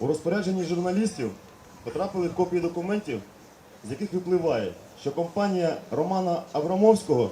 У розпорядженні журналістів потрапили копії документів, з яких випливає, що компанія Романа Абрамовського,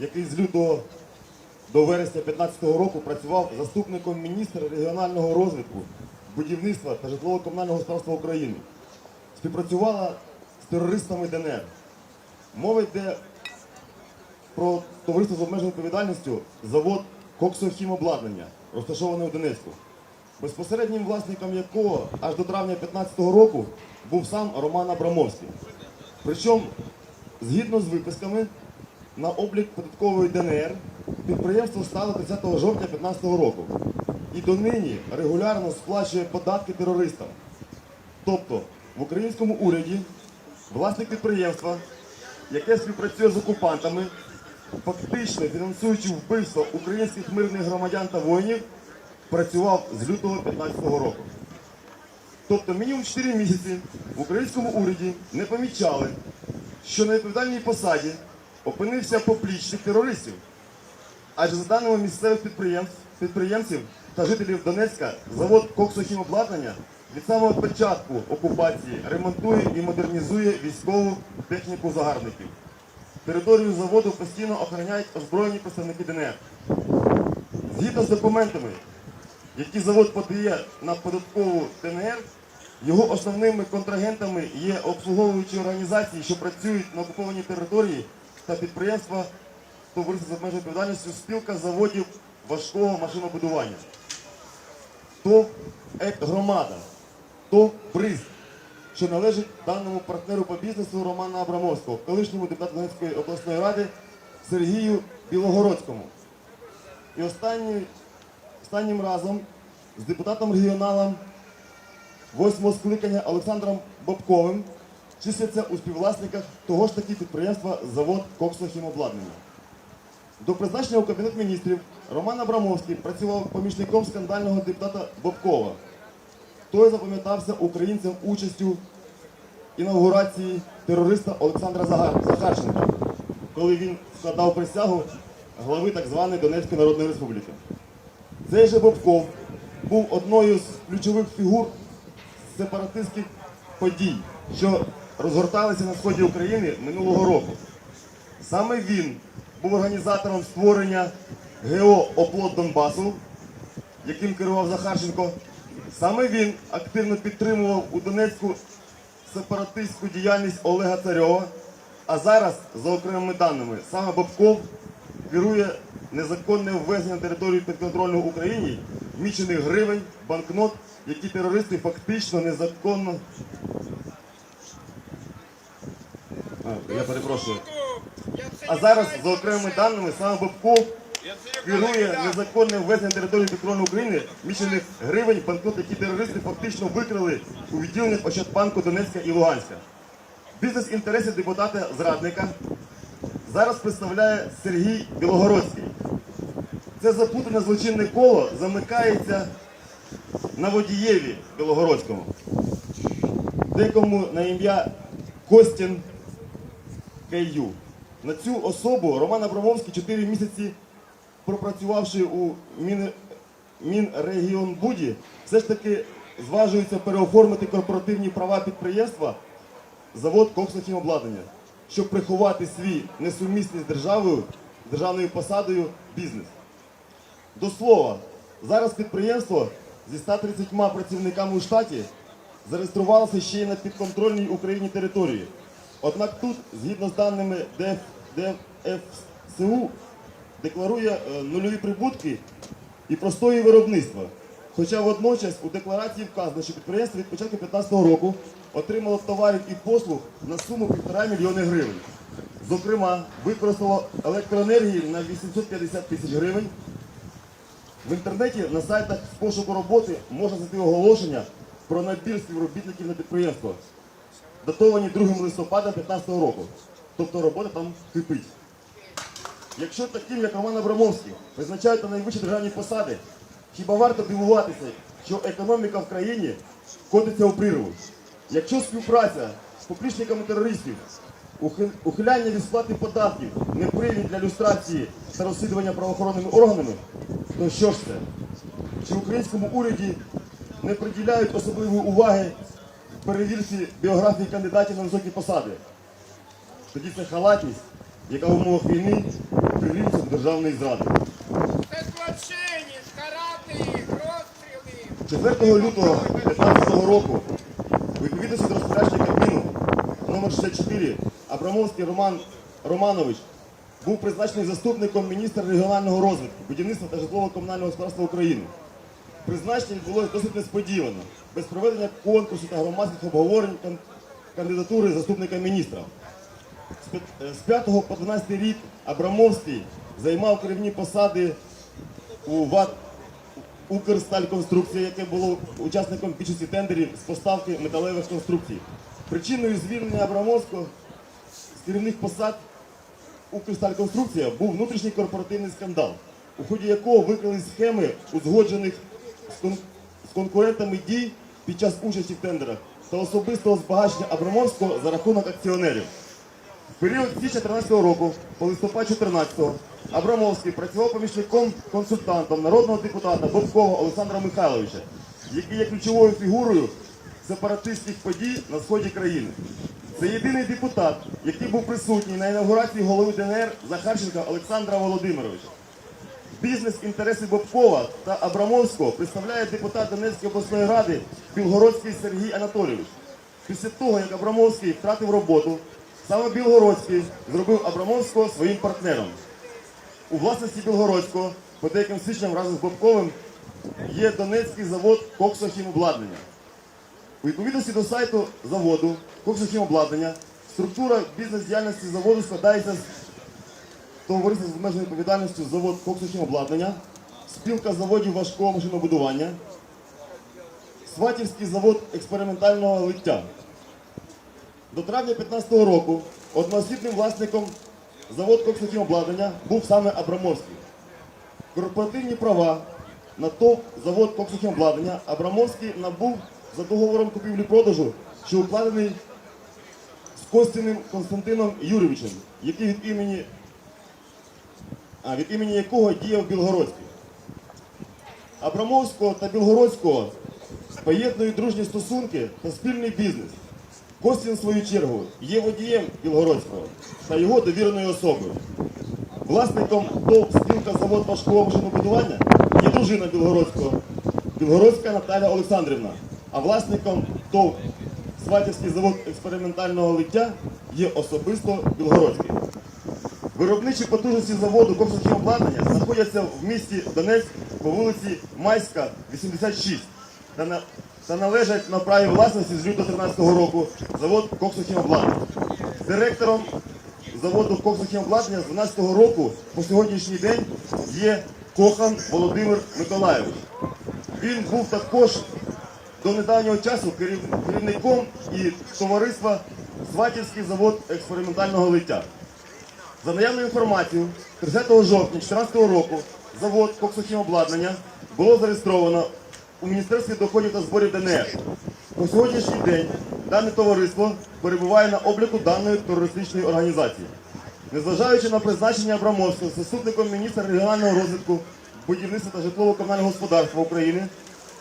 який з лютого до вересня 2015 року працював заступником міністра регіонального розвитку, будівництва та житлово-комунального господарства України, співпрацювала з терористами ДНР. Мова йде про товариство з обмеженою відповідальністю завод коксохімобладнання, розташований у Донецьку, безпосереднім власником якого аж до травня 2015 року був сам Роман Абрамовський. Причому, згідно з виписками, на облік податкової ДНР підприємство стало 30 жовтня 2015 року і донині регулярно сплачує податки терористам. Тобто в українському уряді власник підприємства, яке співпрацює з окупантами, фактично фінансуючи вбивство українських мирних громадян та воїнів, працював з лютого 2015 року. Тобто мінімум 4 місяці в українському уряді не помічали, що на відповідальній посаді опинився поплічник терористів. Адже за даними місцевих підприємств, підприємців та жителів Донецька, завод коксохімобладнання від самого початку окупації ремонтує і модернізує військову техніку загарбників. Територію заводу постійно охороняють озброєні представники ДНР. Згідно з документами, які завод подає на податкову ДНР, його основними контрагентами є обслуговуючі організації, що працюють на окупованій території та підприємства товариства з обмеженою відповідальністю спілка заводів важкого машинобудування. ТОВ «Громада», ТОВ «Бриз», що належить даному партнеру по бізнесу Романа Абрамовського, колишньому депутату Донецької обласної ради Сергію Білогородському. І останній, останнім разом з депутатом регіоналом восьмого скликання Олександром Бобковим числяться у співвласниках того ж таки підприємства завод коксохімобладнання. До призначення у Кабінет міністрів Роман Абрамовський працював помічником скандального депутата Бобкова. Той запам'ятався українцям участю інаугурації терориста Олександра Захарченка, коли він складав присягу глави так званої Донецької Народної Республіки. Цей же Бобков був одною з ключових фігур сепаратистських подій, що розгорталися на сході України минулого року. Саме він був організатором створення ГО Оплот Донбасу, яким керував Захарченко. Саме він активно підтримував у Донецьку сепаратистську діяльність Олега Царьова. А зараз, за окремими даними, саме Бобков керує незаконне ввезення на територію підконтрольної Україні мічених гривень, банкнот, які терористи фактично незаконно. А, я перепрошую. А зараз, за окремими даними, саме Бобков керує незаконним ввезенням на територію підконтрольної України мічених гривень, банкнот, які терористи фактично викрали у відділеннях Ощадбанку Донецька і Луганська. Бізнес-інтереси депутата зрадника зараз представляє Сергій Білогородський. Це заплутане злочинне коло замикається на водієві Білогородському, декому на ім'я Костін Каю. На цю особу Роман Абрамовський 4 місяці пропрацювавши у Мін... Мінрегіонбуді, все ж таки зважується переоформити корпоративні права підприємства завод коксохімобладнання, щоб приховати свій несумісний з державою, державною посадою бізнес. До слова, зараз підприємство зі 130 працівниками у штаті зареєструвалося ще й на підконтрольній Україні території. Однак тут, згідно з даними ДФСУ, декларує е, нульові прибутки і простої виробництва. Хоча водночас у декларації вказано, що підприємство від початку 2015 року отримало товарів і послуг на суму 1,5 мільйони гривень. Зокрема, використало електроенергії на 850 тисяч гривень. В інтернеті на сайтах з пошуку роботи можна знайти оголошення про набір співробітників на підприємство, датовані 2 листопада 2015 року. Тобто робота там кипить. Якщо таким, як Роман Абрамовський, призначають на найвищі державні посади, хіба варто дивуватися, що економіка в країні котиться у прірву? Якщо співпраця з поплічниками терористів, ухиляння від сплати податків не привід для люстрації та розслідування правоохоронними органами, то що ж це? Чи в українському уряді не приділяють особливої уваги перевірці біографії кандидатів на високі посади. Тоді це халатність, яка в умовах війни прирівнюється до державної зради. Це злочинність, карати їх, розстріли. 4 лютого 2015 року відповідності до розпорядження Кабміну номер 64 Абрамовський Роман Романович був призначений заступником міністра регіонального розвитку, будівництва та житлово-комунального господарства України. Призначення відбулося досить несподівано, без проведення конкурсу та громадських обговорень кандидатури заступника міністра. З п'ят- е, 5 по 12 рік Абрамовський займав керівні посади у ВАТ Укрстальконструкція, яке було учасником більшості тендерів з поставки металевих конструкцій. Причиною звільнення Абрамовського керівних посад Укрстальконструкція був внутрішній корпоративний скандал, у ході якого викрили схеми узгоджених з, кон- з конкурентами дій під час участі в тендерах та особистого збагачення Абрамовського за рахунок акціонерів. В період з січня 13 року по листопад 14 Абрамовський працював помічником консультантом народного депутата Бобкова Олександра Михайловича, який є ключовою фігурою сепаратистських подій на сході країни. Це єдиний депутат, який був присутній на інаугурації голови ДНР Захарченка Олександра Володимировича. Бізнес-інтереси Бобкова та Абрамовського представляє депутат Донецької обласної ради Білгородський Сергій Анатолійович. Після того, як Абрамовський втратив роботу, саме Білгородський зробив Абрамовського своїм партнером. У власності Білгородського, по деяким свідченням разом з Бобковим, є Донецький завод коксохімобладнання. У відповідності до сайту заводу коксохімобладнання структура бізнес-діяльності заводу складається з товариство з обмеженою відповідальністю завод коксохімобладнання, спілка заводів важкого машинобудування, Сватівський завод експериментального лиття. До травня 2015 року одноосібним власником завод коксохімобладнання був саме Абрамовський. Корпоративні права на ТОВ завод коксохімобладнання Абрамовський набув за договором купівлі-продажу, що укладений з Костяним Константином Юрійовичем, який від імені а, від імені якого діяв Білгородський. Абрамовського та Білгородського поєднують дружні стосунки та спільний бізнес. Костін, в свою чергу, є водієм Білгородського та його довіреною особою. Власником ТОВ спілка завод важкого машинобудування є дружина Білгородського, Білгородська Наталя Олександрівна, а власником ТОВ Сватівський завод експериментального лиття є особисто Білгородський. Виробничі потужності заводу коксохімобладнання знаходяться в місті Донецьк по вулиці Майська, 86 та, на, та належать на праві власності з лютого 2013 року завод коксохімобладнання. Директором заводу коксохімобладнання з 2012 року по сьогоднішній день є Кохан Володимир Миколайович. Він був також до недавнього часу керів- керівником і товариства Сватівський завод експериментального лиття. За наявною інформацією, 30 жовтня 2014 року завод коксохімобладнання було зареєстровано у Міністерстві доходів та зборів ДНР. По сьогоднішній день дане товариство перебуває на обліку даної терористичної організації. Незважаючи на призначення Абрамовського заступником міністра регіонального розвитку, будівництва та житлово-комунального господарства України,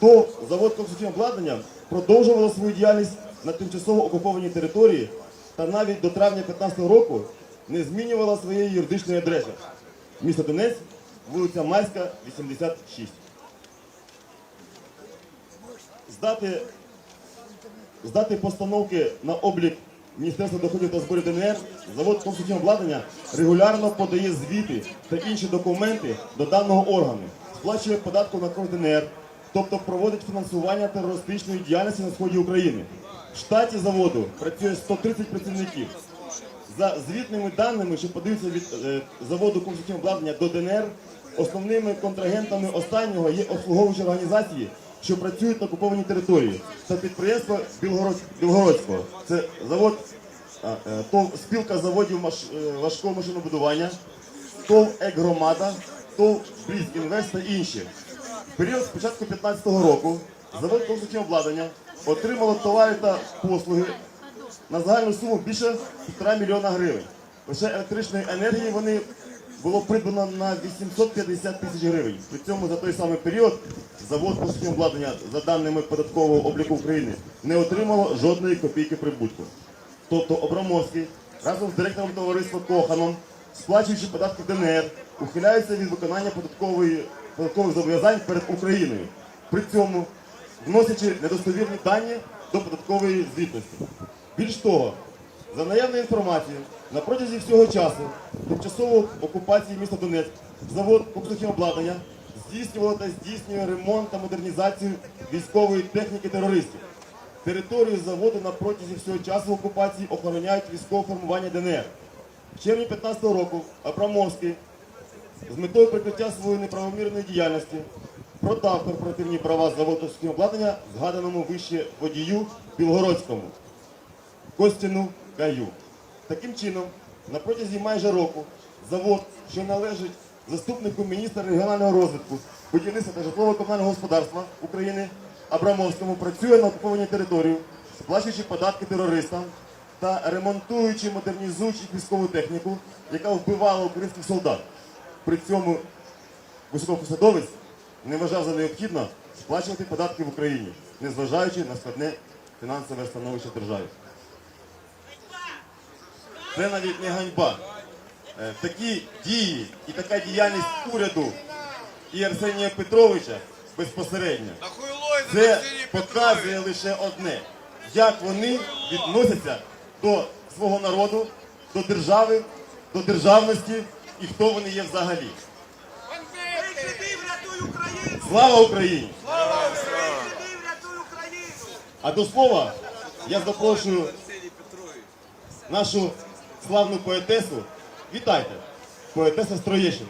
то завод коксохімобладнання продовжувало свою діяльність на тимчасово окупованій території та навіть до травня 2015 року не змінювала своєї юридичної адреси. Місто Донець, вулиця Майська, 86. Здати, здати постановки на облік Міністерства доходів та зборів ДНР, завод обладнання регулярно подає звіти та інші документи до даного органу, сплачує податку на кров ДНР, тобто проводить фінансування терористичної діяльності на сході України. В штаті заводу працює 130 працівників. За звітними даними, що подаються від е, заводу комплектного обладнання до ДНР, основними контрагентами останнього є обслуговуючі організації, що працюють на окупованій території, та підприємство Білгород- Білгородського. Це завод а, е, ТОВ спілка заводів маш, е, важкого машинобудування, ТОВ «Екгромада», ТОВ «Бріз Інвест» та інші. Період з початку 2015 року завод комплектного обладнання отримало товари та послуги на загальну суму більше 1,5 мільйона гривень. Лише електричної енергії вони було придбано на 850 тисяч гривень. При цьому за той самий період завод пошукового обладнання, за даними податкового обліку України, не отримало жодної копійки прибутку. Тобто Обрамовський разом з директором товариства Коханом, сплачуючи податки ДНР, ухиляються від виконання податкової, податкових зобов'язань перед Україною. При цьому вносячи недостовірні дані до податкової звітності. Більш того, за наявною інформацією, на протязі всього часу тимчасової окупації міста Донецьк завод обладнання здійснювало та здійснює ремонт та модернізацію військової техніки терористів. Територію заводу на протязі всього часу окупації охороняють військове формування ДНР. В червні 2015 року Абрамовський з метою прикриття своєї неправомірної діяльності продав корпоративні права заводу обладнання згаданому вище водію Білгородському. Костяну Каю. Таким чином, на протязі майже року завод, що належить заступнику міністра регіонального розвитку, будівництва та житлово-комунального господарства України Абрамовському, працює на окупованій території, сплачуючи податки терористам та ремонтуючи, модернізуючи військову техніку, яка вбивала українських солдат. При цьому високопосадовець не вважав за необхідно сплачувати податки в Україні, незважаючи на складне фінансове становище держави. Це навіть не ганьба. Е, Такі дії і така діяльність уряду і Арсенія Петровича безпосередньо. Це показує лише одне, як вони відносяться до свого народу, до держави, до державності і хто вони є взагалі. Слава Україні! А до слова я запрошую нашу славну поетесу. Вітайте! Поетеса Строєщин.